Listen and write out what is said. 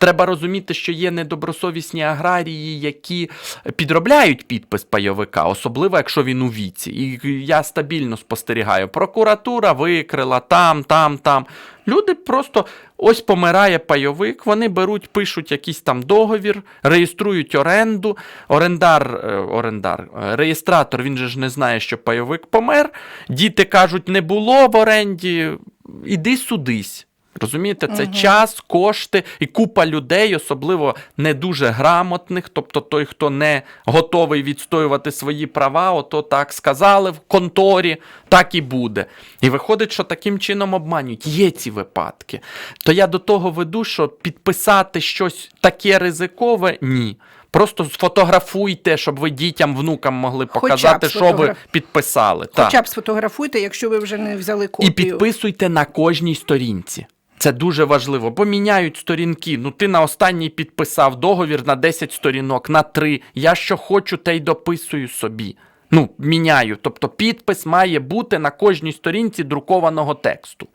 Треба розуміти, що є недобросовісні аграрії, які підробляють підпис пайовика, особливо якщо він у віці. І я стабільно спостерігаю. Прокуратура викрила там, там, там. Люди просто ось помирає пайовик, вони беруть, пишуть якийсь там договір, реєструють оренду. Орендар, е, орендар, е, реєстратор, він же ж не знає, що пайовик помер. Діти кажуть, не було в оренді. Іди судись. Розумієте, це час, кошти і купа людей, особливо не дуже грамотних, тобто той, хто не готовий відстоювати свої права, ото так сказали в конторі, так і буде. І виходить, що таким чином обманюють. Є ці випадки. То я до того веду, що підписати щось таке ризикове ні. Просто сфотографуйте, щоб ви дітям, внукам могли показати, що ви підписали. Так. Хоча б сфотографуйте, якщо ви вже не взяли І підписуйте на кожній сторінці. Це дуже важливо, бо міняють сторінки. Ну, ти на останній підписав договір на 10 сторінок, на 3. Я що хочу, те й дописую собі. Ну, міняю. Тобто підпис має бути на кожній сторінці друкованого тексту.